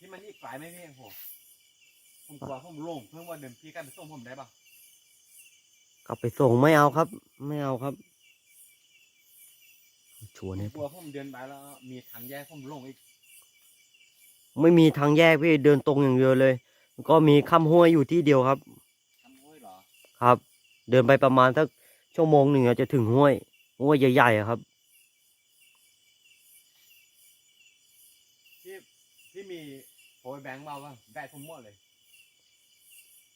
ที่มันอีกไกลไหมพี่ผมผมกลัวผมลงเพิ่งว่าเดินพี่กันไปส่งผมได้ปะกลับไปส่งไม่เอาครับ ไม่เอาครับชวนผมให้กลัวผมเดินไปแล้ว มีทางแยกผมลงอีก ไม่มีทางแยกพี่เดินตรงอย่างเดียวเลย ก็มีข้ามห้วยอยู่ที่เดียวครับทำห้วยเหรอ ครับ เดินไปประมาณสักชั่วโมงหนึ่งอะจะถึงห้วย ห้วยใหญ่ๆอะครับ พี่พี่มี โพยแบงค์มาป่ะได้ผมหมดเลย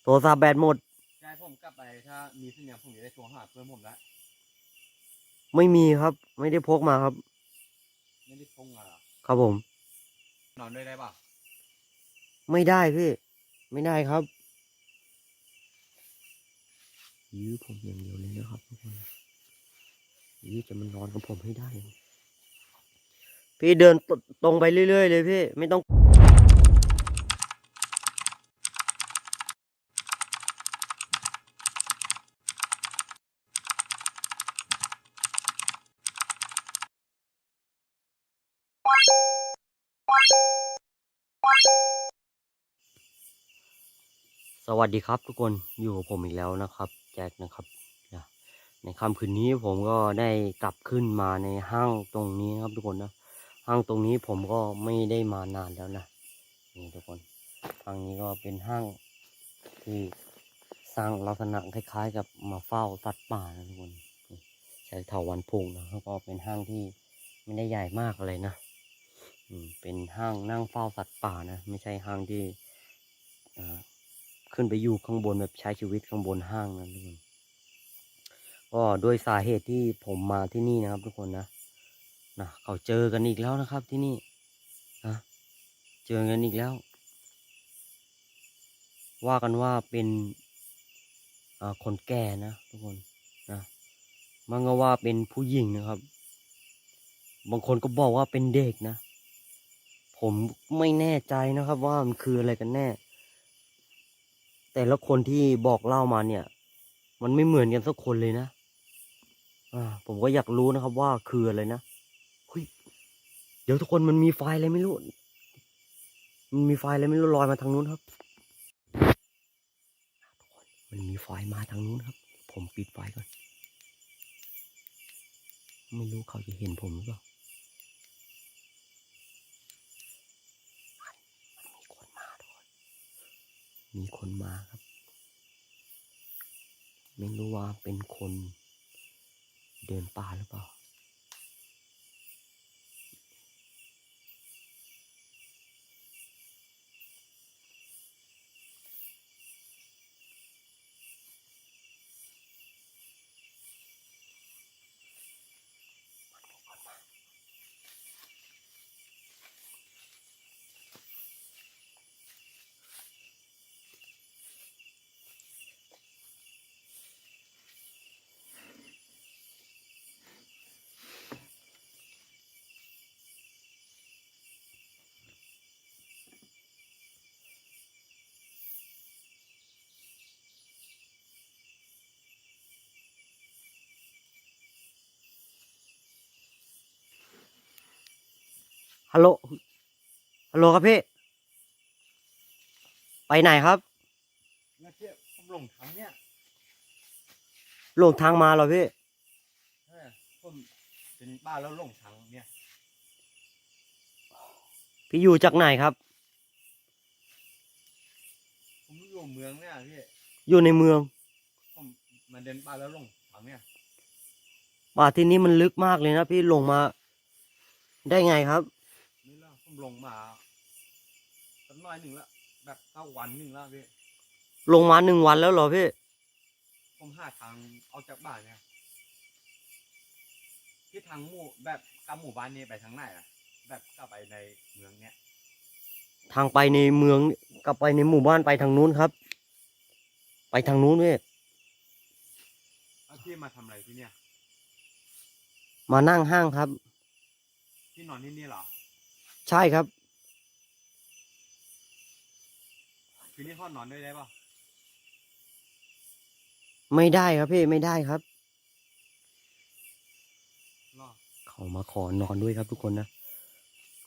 โทรศัพท์แบตหมด ได้ผมกลับไปถ้ามีสัญญาณผมจะได้โทรหาเพื่อนผมแล้วไม่มีครับ ไม่ได้พกมาครับ ไม่ได้พงมาเหรอครับผม นอนด้วยได้ปะไม่ได้พี่ ไม่ได้ครับ ยื้อผมอย่างเดียวเลยนะครับทุกคนยื้อจะมันนอนกับผมให้ได้ พี่เดินตตรงไปเรื่อยๆเลยพี่ ไม่ต้อง สวัสดีครับทุกคนอยู่กับผมอีกแล้วนะครับ แจ็คนะครับในค่ำคืนนี้ผมก็ได้กลับขึ้นมาในห้างตรงนี้นะครับทุกคนนะห้างตรงนี้ผมก็ไม่ได้มานานแล้วนะนี่ทุกคนห้างนี้ก็เป็นห้างที่สร้างลักษณะคล้ายๆ กับมาเฝ้าสัตว์ป่านะทุกคนใช้เถาวันพุงนะแล้วก็เป็นห้างที่ไม่ได้ใหญ่มากอะไรนะเป็นห้างนั่งเฝ้าสัตว์ป่านะ ไม่ใช่ห้างที่อ่า ขึ้นไปอยู่ข้างบนแบบใช้ชีวิตข้างบนห้างนะทุกคนก็ด้วยสาเหตุที่ผมมาที่นี่นะครับ ทุกคนนะนะเขาเจอกันอีกแล้วนะครับที่นี่นะเจอกันอีกแล้ว ว่ากันว่าเป็นอาคนแก่นะทุกคนนะมันก็ว่าเป็นผู้หญิงนะครับ บางคนก็บอกว่าเป็นเด็กนะ ผมไม่แน่ใจนะครับ ว่ามันคืออะไรกันแน่ แต่ละคนที่บอกเล่ามาเนี่ย มันไม่เหมือนกันสักคนเลยนะอ่าผมก็อยากรู้นะครับว่าคืออะไรนะเฮ้ยเดี๋ยวทุกคนมันมีไฟอะไรไม่รู้ มันมีไฟอะไรไม่รู้ลอยมาทางนู้นครับทุกคนมันมีไฟมาทางนู้นครับ ผมปิดไฟก่อน ไม่รู้เขาจะเห็นผมหรือเปล่ามันมันมีคนมาทุกคน มีคนมาครับ ไม่รู้ว่าเป็นคนเดินป่าหรือเปล่า ฮัลโหล ฮัลโหลครับพี่ ไปไหนครับเนี่ยพี่ผมหลงทางเนี่ยหลงทางมาเหรอพี่เออผมเป็นบ้านแล้วหลงทางเนี่ยพี่อยู่จากไหนครับ ผมอยู่เมืองเนี่ยพี่ อยู่ในเมือง ผมมาเดินป่าแล้วหลงทางเนี่ยป่าที่นี้มันลึกมากเลยนะพี่ลงมา ได้ไงครับนี่ ละผมลงมาสักหน้อยหนึ่งละแบบเข้าวันหนึ่งละพี่ลงมาหนึ่งวันแล้วเหรอพี่ผมหาทางออกจากบ้านเนี่ยที่ทางหมู่แบบกลับหมู่บ้านนี้ไปทางไหนอะแบบกลับไปในเมืองเนี่ยทางไปในเมืองกลับไปในหมู่บ้านไปทางนู้นครับ ไปทางนู้นพี่แล้วพี่มาทำอะไรที่เนี่ยมานั่งห้างครับ พี่นอนที่นี่เหรอ ใช่ครับ คืนนี้ห้องนอนด้วยได้ปะไม่ได้ครับพี่ไม่ได้ครับ รอเขามาขอนอนด้วยครับทุกคนนะ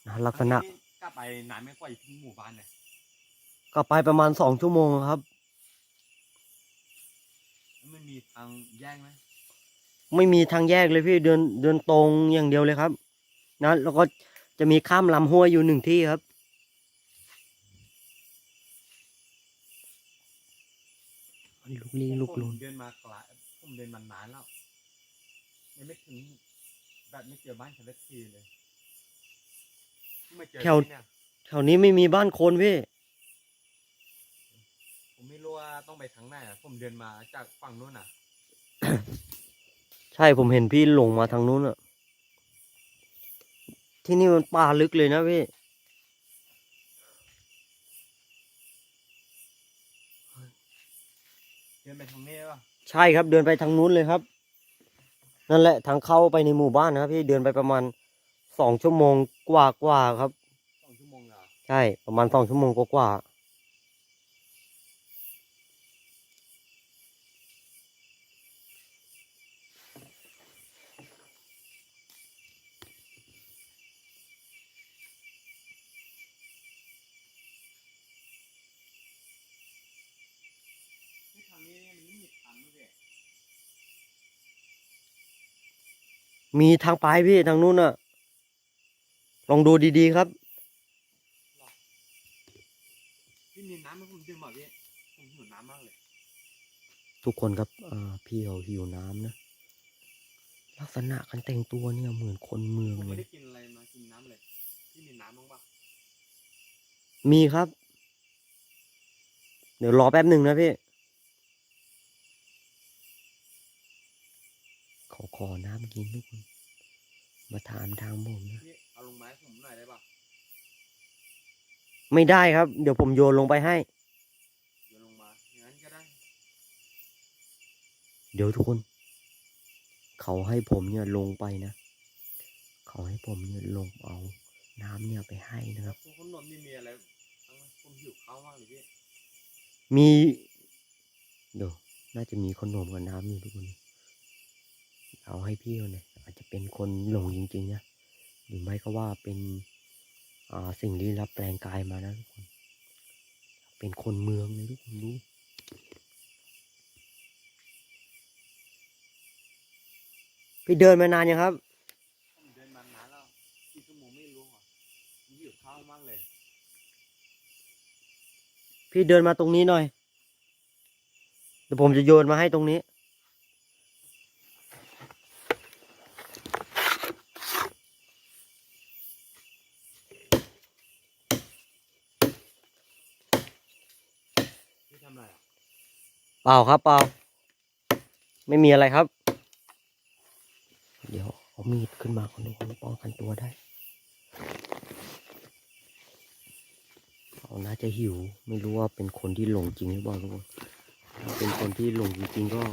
นะลักษณะพี่กลับไปนานไม่กว่าอยู่ที่หมู่บ้านเนี่ยก็ไปประมาณสองชั่วโมงครับ แล้วมันมีทางแยกไหมไม่มีทางแยกเลยพี่เดินเดินตรงอย่างเดียวเลยครับ นะ แล้วก็ จะมีข้ามลำห้วยอยู่หนึ่งที่ครับลุกลี้ลุกลผมนเดินมาไกลผมเดินมานานแล้วยังไม่ถึงแบบไม่เจอบ้านฉันสักทีเลยเพิ่งมาเจอที่เนี่ยแถวนี้ไม่มีบ้านคนพี่ ผมไม่รู้ว่าต้องไปทางไหนอะผมเดินมาจากฝั่งนู้นอะ ใช่ผมเห็นพี่หลงมาทางนู้นอะ ที่นี่มันป่าลึกเลยนะพี่เดินไปทางนี้ป่ะใช่ครับเดินไปทางนู้นเลยครับ นั่นแหละทางเข้าไปในหมู่บ้านนะครับ พี่เดินไปประมาณสองชั่วโมงกว่ากว่าๆครับสองชั่วโมงเหรอใช่ประมาณสองชั่วโมงกว่าๆที่ทางนี้มันไม่มีทางด้วย มีทางไปพี่ทางนู้นอะลองดูดีๆครับพี่มีน้ำไหมผมดื่มบ่อยพี่ผมหิวน้ำมากเลย ทุกคนครับอ่าพี่เขาหิวน้ำนะ ลักษณะการแต่งตัวเนี่ยเหมือนคนเมืองผมเลไม่ยได้กินอะไรมากินน้ำเลยพี่มีน้ำบ้างปะมีครับ เดี๋ยวรอแป๊บหนึ่งนะพี่ ขอขอน้ำกินทุกคน มาถามทางผมนะ พี่เอาลงไมาให้ผมหน่อยได้ปะไม่ได้ครับ เดี๋ยวผมโยนลงไปให้เดี๋ยวลงมาอย่างนั้นก็ได้ เดี๋ยวทุกคน เขาให้ผมเนี่ยลงไปนะ เขาให้ผมเนี่ยลงเอา น้ำเนี่ยไปให้นะคแล้รัวบพวกขนมนี่มีอะไรบ้างไหมผมหิวข้าวมากเลยพี่มีเดี๋ยวน่าจะมีขนมกับน้ำอยู่ทุกคน เอาให้พี่เขาเนี่ยอาจจะเป็นคนหลงจริงๆนะหรือไม่ก็ว่าเป็นอ่าสิ่งลี้ลับแปลงกายมานะทุกคน เป็นคนเมืองเลยทุกคนดูพี่เดินมานานยังครับผมเดินมานานแล้วกี่ชั่วโมงไม่รู้อะผมหิวข้าวมากเลย พี่เดินมาตรงนี้หน่อย เดี๋ยวผมจะโยนมาให้ตรงนี้ พี่ทำอะไรอะ เปล่าครับเปล่า ไม่มีอะไรครับ เดี๋ยวเอามีดขึ้นมาคนทุกคนป้องกันตัวได้เขาน่าจะหิว ไม่รู้ว่าเป็นคนที่หลงจริงหรือเปล่าทุกคนถ้าเป็นคนที่หลงจริงๆก็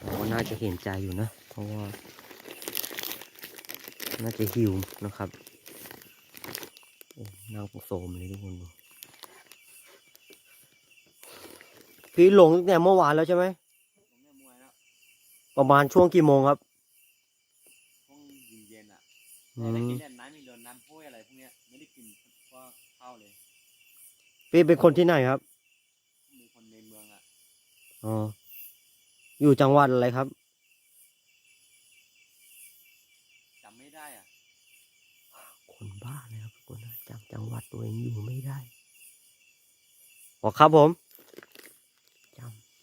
เราก็น่าจะเห็นใจอยู่นะ เพราะว่า น่าจะหิวนะครับโอ้น่าโสมเลยทุกคนดู พี่หลงตั้งแต่เมื่อวานแล้วใช่ไหมผมเนี่ยมวยแล้วประมาณช่วงกี่โมงครับช่วงเย็นๆอะอืแต่ได้มกินแต่น้ำมีเดินน้ำห้วยอะไรพวกเนี้ยไม่ได้กินเพราะข้าวเลยพี่เป็นคนที่ไหนครับมีคนในเมืองอะอ๋ออยู่จังหวัดอะไรครับ จำไม่ได้อะคนบ้าเลยครับทุกคนนะจำจังหวัดตัวเองอยู่ไม่ได้บอกครับผมจำ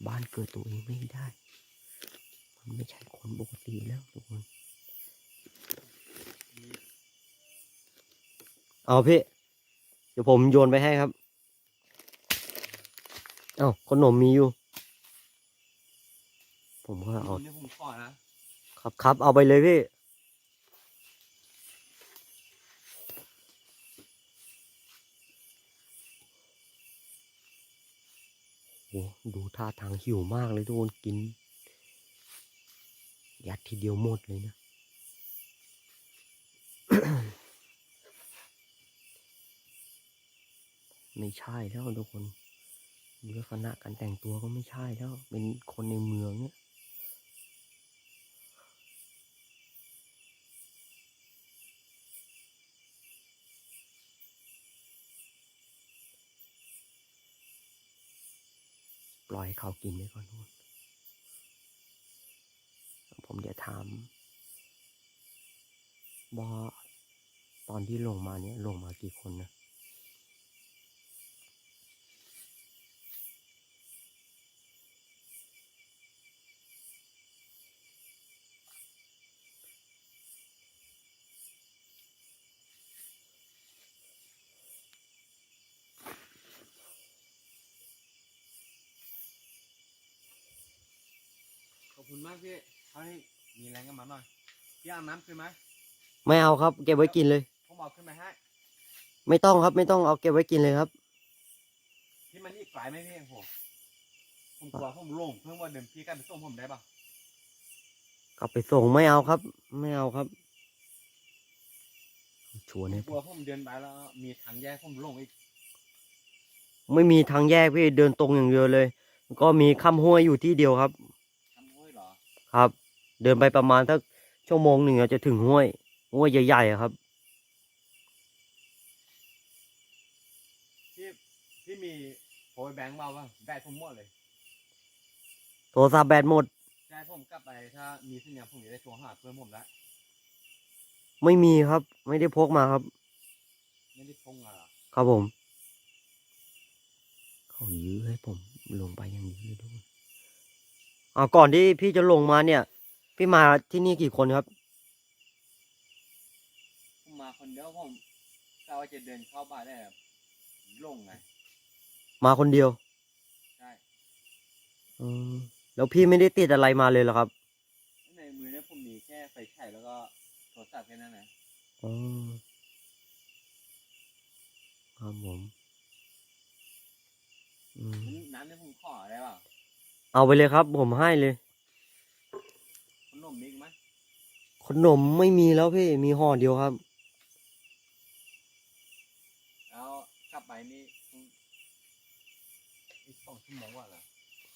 บ้านเกิดตัวเองไม่ได้ มันไม่ใช่คนปกติแล้วทุกคนมีเอาพี่ เดี๋ยวผมโยนไปให้ครับ เอ้าขนมมีอยู่ ผมก็เอานี่ผมขอนะครับครับเอาไปเลยพี่ โอ้ดูท่าทางหิวมากเลยทุกคนกิน ยัดทีเดียวหมดเลยนะ ไม่ใช่แล้วทุกคนดูลักษณะการแต่งตัวก็ไม่ใช่แล้ว เป็นคนในเมืองเนี่ย ปล่อยให้เขากินไปก่อนนู่นผมเดี๋ยวถามบอตอนที่ลงมาเนี่ยลงมากี่คนนะ ขอบคุณมากพี่ให้มีแรงกันมาหน่อยพี่เอาน้ำขึ้นไหมไม่เอาครับ เก็บไว้กินเลย ผมเอาขึ้นไปให้ไม่ต้องครับ ไม่ต้องเอาเก็บไว้กินเลยครับ พี่มันอีกไกลไหมพี่ผมผมกลัวผมลงเพิ่งว่าเดิมพี่กันไปส่งผมได้ปะกลับไปส่งไม่เอาครับ ไม่เอาครับ ชวนให้กลัวผมเดินไปแล้ว มีทางแยกผมลงอีกไม่มีทางแยกพี่เดินตรงอย่างเดียวเลย ก็มีข้ามห้วยอยู่ที่เดียวครับ ทำห้วยเหรอ ครับ เดินไปประมาณสักชั่วโมงหนึ่งอะจะถึงห้วยห้วยใหญ่ๆอะครับพี่พี่มีโพยแบงค์เปล่าวะแบตผมหมดเลย โทรศัพท์แบตหมดใช่ผมกลับไปถ้ามีสัญญาณผมจะได้โทรหาเพื่อนผมแล้วไม่มีครับ ไม่ได้พกมาครับ ไม่ได้พงมาเหรอครับผม เขายื้อให้ผมลงไปอย่างนี้เลยทุกคน อ่าก่อนที่พี่จะลงมาเนี่ย พี่มาที่นี่กี่คนครับ ผมมาคนเดียวผมกะว่าจะเดินเข้าบ้านได้แบบลงไง มาคนเดียวใช่ อืมแล้วพี่ไม่ได้ติดอะไรมาเลยเหรอครับในมือเนี่ยผมมีแค่ไฟฉายแล้วก็โทรศัพท์แค่นั้นนะอ๋อครับผมอืม น้ำเนี่ยผมขอได้เปล่า เอาไปเลยครับ ผมให้เลย ขนมมีอีกไหมขนมไม่มีแล้วพี่ มีห่อเดียวครับ แล้วกลับไปนี่ต้องอีกสองชั่วโมงกว่าเหรอ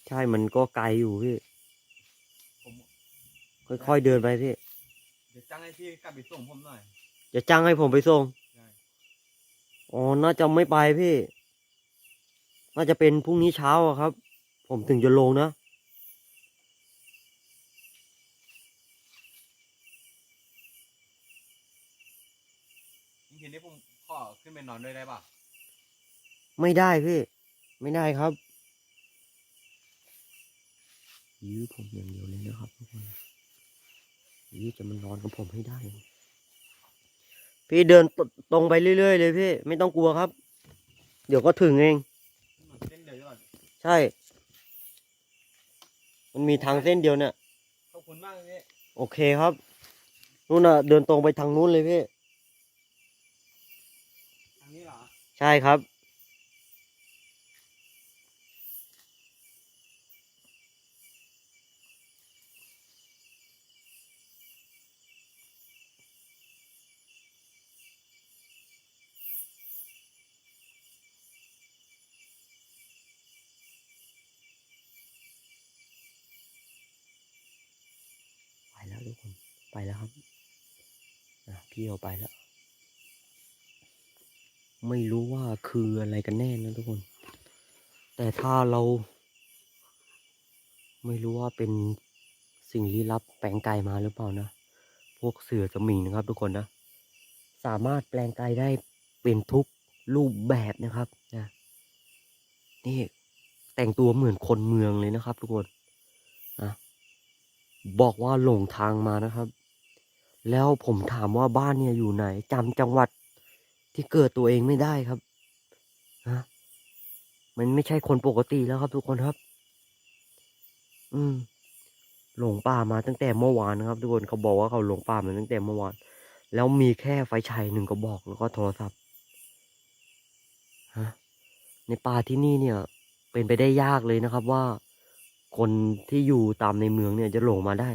ใช่มันก็ไกลอยู่พี่ ผมค่อยๆเดินไปพี่ เดี๋ยวจ้างให้พี่กลับไปส่งผมหน่อย จะจ้างให้ผมไปส่ง ใช่ อ๋อ น่าจะไม่ไปพี่ น่าจะเป็นพรุ่งนี้เช้าอะครับ ผมถึงจะลงนะจริงๆนี่ผมขอขึ้นไปนอนด้วยได้ป่ะไม่ได้พี่ ไม่ได้ครับ ยื้อผมอย่างเดียวเลยนะครับทุกคนยื้อจะมันนอนกับผมให้ได้ พี่เดินตตรงไปเรื่อยๆเลยพี่ ไม่ต้องกลัวครับ เดี๋ยวก็ถึงเองถนนเส้นเดียวก่อนใช่ มันมีทางเส้นเดียวเนี่ย ขอบคุณมากเลยพี่โอเคครับ นู่นน่ะ เดินตรงไปทางนู้นเลยพี่ ทางนี้เหรอ ใช่ครับ ไปแล้วทุกคน ไปแล้วครับพี่เอาไปแล้ว ไม่รู้ว่าคืออะไรกันแน่นะทุกคน แต่ถ้าเรา ไม่รู้ว่าเป็นสิ่งลี้ลับแปลงกายมาหรือเปล่านะ พวกเสือสมิงนะครับ ทุกคนนะ สามารถแปลงกายได้เป็นทุกรูปแบบนะครับนะนี่แต่งตัวเหมือนคนเมืองเลยนะครับ ทุกคนนะบอกว่าหลงทางมานะครับ แล้วผมถามว่าบ้านเนี่ยอยู่ไหนจำจังหวัดที่เกิดตัวเองไม่ได้ครับนะมันไม่ใช่คนปกติแล้วครับ ทุกคนครับ อืม หลงป่ามาตั้งแต่เมื่อวานนะครับ ทุกคนเขาบอกว่าเขาหลงป่ามาตั้งแต่เมื่อวาน แล้วมีแค่ไฟฉายหนึ่งกระบอกแล้วก็โทรศัพท์ฮะในป่าที่นี่เนี่ย เป็นไปได้ยากเลยนะครับว่าคนที่อยู่ตามในเมืองเนี่ยจะหลงมาได้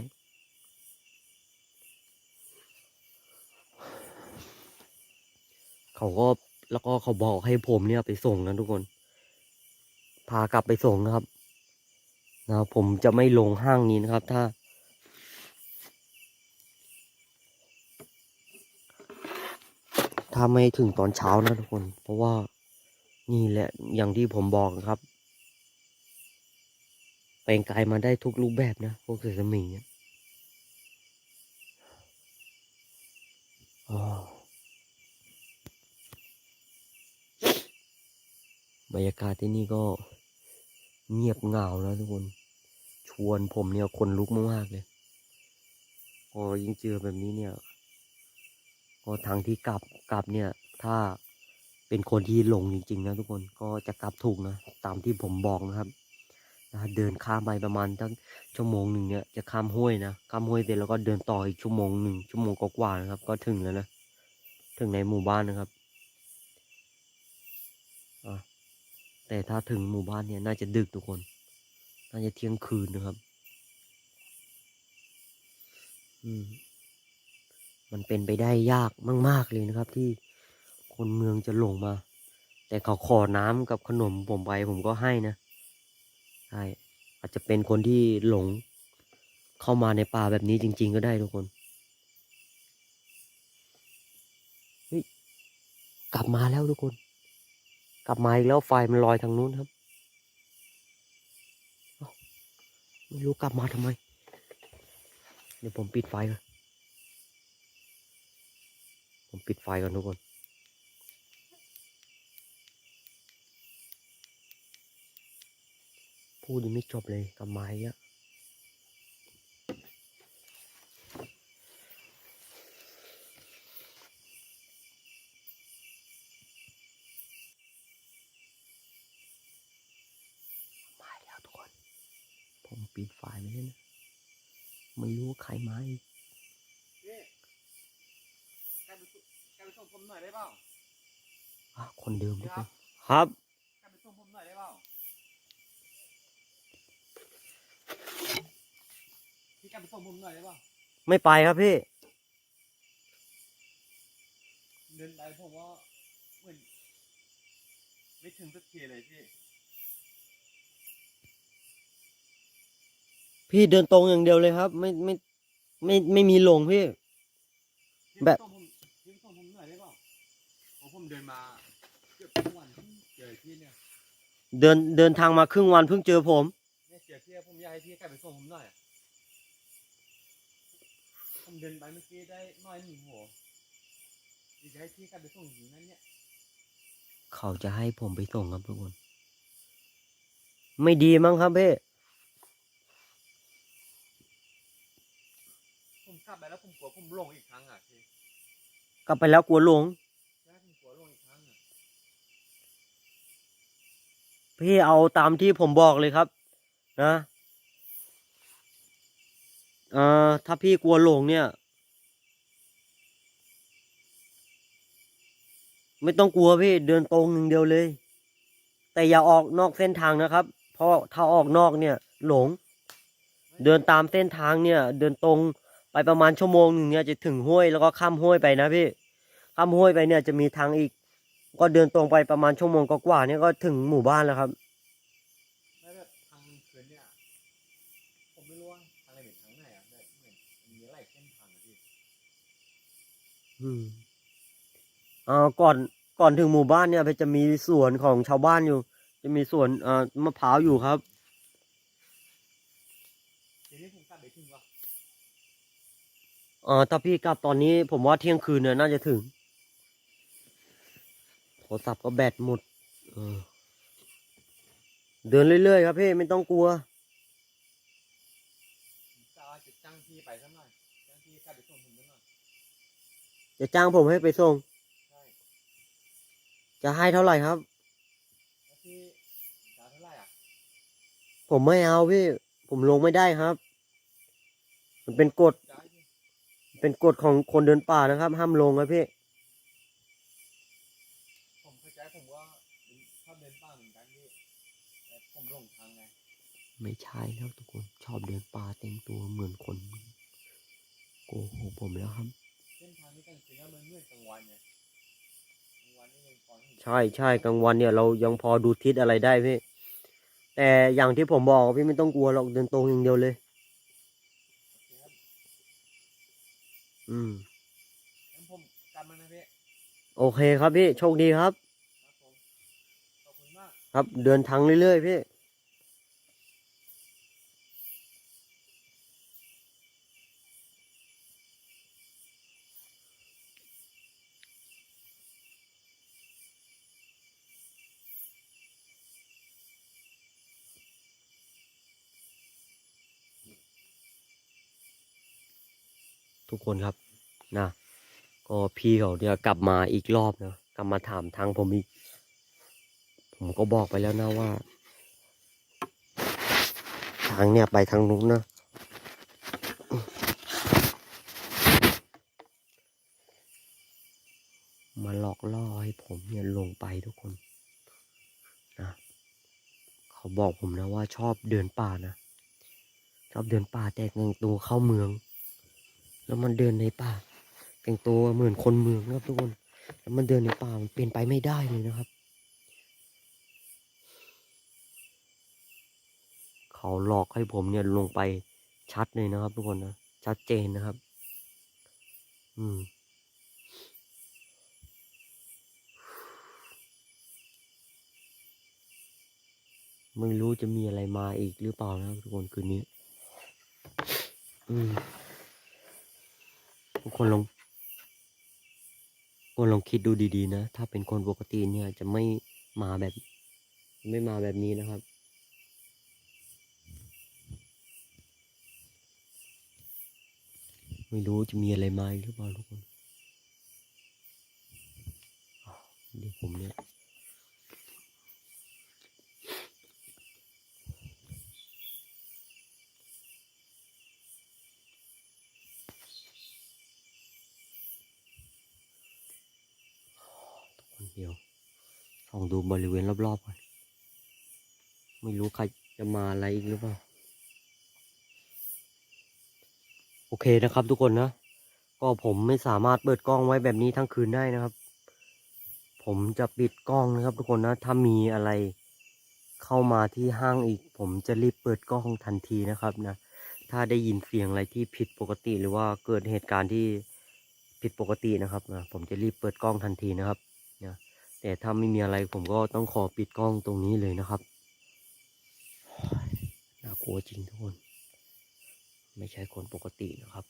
เขาก็แล้วก็เขาบอกให้ผมเนี่ยไปส่งนะทุกคน พากลับไปส่งนะครับนะครับ ผมจะไม่ลงห้างนี้นะครับ ถ้า ถ้าไม่ถึงตอนเช้านะทุกคน เพราะว่านี่แหละอย่างที่ผมบอกนะครับแปลงกายมาได้ทุกรูปแบบนะพวกเสือสมิงเนี่ยอ๋อ บรรยากาศที่นี่ก็เงียบเหงานะทุกคน ชวนผมเนี่ยคนลุกมากๆเลยพอยิ่งเจอแบบนี้เนี่ย ก็ทางที่กลับกลับเนี่ย ถ้าเป็นคนที่หลงจริง ๆ นะทุกคนก็จะกลับถูกนะ ตามที่ผมบอกนะครับนะเดินข้ามไปประมาณตั้งชั่วโมงหนึ่งเนี่ยจะข้ามห้วยนะข้ามห้วยเสร็จแล้วก็เดินต่ออีกชั่วโมงหนึ่งชั่วโมงกว่าๆนะครับ ก็ถึงแล้วนะถึงในหมู่บ้านนะครับอะ แต่ถ้าถึงหมู่บ้านเนี่ยน่าจะดึกทุกคน น่าจะเที่ยงคืนนะครับ อืม มันเป็นไปได้ยากมาก ๆเลยนะครับ ที่คนเมืองจะหลงมา แต่เขาขอน้ำกับขนมผมไปผมก็ให้นะใช่อาจจะเป็นคนที่หลงเข้ามาในป่าแบบนี้จริง ๆ ก็ได้ทุกคนเฮ้ยกลับมาแล้วทุกคน กลับมาอีกแล้วไฟมันลอยทางนู้นครับไม่รู้กลับมาทำไม เดี๋ยวผมปิดไฟก่อนผมปิดไฟก่อนทุกคนพูดยังไม่จบเลยกลับม้อะมาแล้วทุกคน ผมปิดไฟไว้แล้วนะ ไม่รู้ว่าใครมาอีก พี่กลับไปส่งกลับไปส่งผมหน่อยได้เปล่า อะ คนเดิมทุกคครันบครับกลับไปส่งผมหน่อยได้เปล่าพี่กลับไปส่งผมหน่อยได้เปล่าไม่ไปครับพี่เดินไปผมว่าเหมือนไม่ถึงสักทีเลยพี่ พี่เดินตรงอย่างเดียวเลยครับ ไม่ไม่ไม่ไม่มีหลงพี่พี่ แบบไปส่งผมพี่ไปส่งผมหน่อยได้เปล่าโอ้ผมเดินมาเกือบทุกวันเพิ่งเจอพี่เนี่ย เดินเดินทางมาครึ่งวันเพิ่งเจอผม เนี่ยเจอพี่ผมอยากให้พี่กลับไปส่งผมหน่อยอะผมเดินไปเมื่อกี้ได้น้อยหนึ่งหัวอยากจะให้พี่กลับไปส่งจริงๆนั่นเนี่ยเขาจะให้ผมไปส่งครับทุกคน ไม่ดีมั้งครับพี่ผมกลับไปแล้วผมกลัวผมหลงอีกครั้งอะพี่กลับไปแล้วกลัวหลง ใช่ผมกลัวหลงอีกครั้งอะ พี่เอาตามที่ผมบอกเลยครับ นะเอ่อถ้าพี่กลัวหลงเนี่ย ไม่ต้องกลัวพี่เดินตรงหนึ่งเดียวเลย แต่อย่าออกนอกเส้นทางนะครับ เพราะถ้าออกนอกเนี่ย หลง เดินตามเส้นทางเนี่ย เดินตรงไปประมาณชั่วโมงหนึ่งเนี่ยจะถึงห้วยแล้วก็ข้ามห้วยไปนะพี่ข้ามห้วยไปเนี่ยจะมีทางอีก ก็เดินตรงไปประมาณชั่วโมงกว่าๆเนี่ยก็ถึงหมู่บ้านแล้วครับไม่แบบทางคืนเนี่ยผมไม่รู้ว่าทางอะไรเป็นทางไหนอะแบบเหมือนมีหลายเส้นทางอะพี่อืมอ่าก่อนก่อนถึงหมู่บ้านเนี่ยจะมีสวนของชาวบ้านอยู่ จะมีสวนอ่ามะพร้าวอยู่ครับทีนี้ผมกลับไปถึงว่าเอ่อถ้าพี่กลับตอนนี้ผมว่าเที่ยงคืนเนี่ยน่าจะถึงโท รศัพท์ก็แบตหมดเออเดินเรื่อยๆครับพี่ไม่ต้องกลัวผมจะว่าจะจ้างพี่ไปสักหน่อยจ้างพี่กลับไปส่งผมสักหน่อยจะจ้างผมให้ไปส่งใช่จะให้เท่าไหร่ครับแล้วพี่จะเอาเท่าไหร่อะผมไม่เอาพี่ ผมลงไม่ได้ครับ มันเป็นกฎจะให้พี่เป็นกฎของคนเดินป่านะครับ ห้ามลงครับพี่ ผมเข้าใจผมว่าชอบเดินป่าเหมือนกันพี่แต่ผมหลงทางไง ไม่ใช่แล้วทุกคนชอบเดินป่าเต็มตัวเหมือนคนโกหกผมแล้วครับเส้นทางนี้กลางคืนก็เหมือนเหมือนกลางวันไงกลางวันนี่ยังพอเห็นใช่ใช่กลางวันเนี่ยเรายังพอดูทิศอะไรได้พี่แต่อย่างที่ผมบอกพี่ไม่ต้องกลัวหรอกเดินตรงอย่างเดียวเลยโอเคครับอืมงั้นผมกลับมานะพี่โอเคครับพี่โชคดีครับ ครับผมขอบคุณมาก ครับ เดินทางเรื่อยๆพี่ คนครับนะก็พี่เขาเนี่ยกลับมาอีกรอบนะกลับมาถามทางผมอีก ผมก็บอกไปแล้วนะว่า ทางเนี่ยไปทางนู้นนะมาหลอกล่อให้ผมเนี่ยลงไปทุกคนนะเขาบอกผมนะว่าชอบเดินป่านะชอบเดินป่าแต่แต่งตัวเข้าเมือง แล้วมันเดินในป่าแต่งตัวเหมือนคนเมืองนะครับทุกคน แล้วมันเดินในป่ามันเป็นไปไม่ได้เลยนะครับ เขาหลอกให้ผมเนี่ยลงไปชัดเลยนะครับ ทุกคนนะชัดเจนนะครับ อืมไม่รู้จะมีอะไรมาอีกหรือเปล่านะครับทุกคนคืนนี้ อืม ทุกคนลองคนลองคิดดูดีๆนะ ถ้าเป็นคนปกติเนี่ยจะไม่มาแบบ ไม่มาแบบนี้นะครับ ไม่รู้จะมีอะไรมาหรือเปล่าทุกคนเดี๋ยวผมเนี่ย เดียวส่องดูบริเวณรอบๆก่อนไม่รู้ใครจะมาอะไรอีกหรือเปล่า โอเคนะครับทุกคนนะ ก็ผมไม่สามารถเปิดกล้องไว้แบบนี้ทั้งคืนได้นะครับ ผมจะปิดกล้องนะครับ ทุกคนนะ ถ้ามีอะไรเข้ามาที่ห้างอีก ผมจะรีบเปิดกล้องทันทีนะครับนะ ถ้าได้ยินเสียงอะไรที่ผิดปกติหรือว่าเกิดเหตุการณ์ที่ผิดปกตินะครับนะผมจะรีบเปิดกล้องทันทีนะครับ แต่ถ้าไม่มีอะไรผมก็ต้องขอปิดกล้องตรงนี้เลยนะครับน่ากลัวจริงทุกคน ไม่ใช่คนปกตินะครับ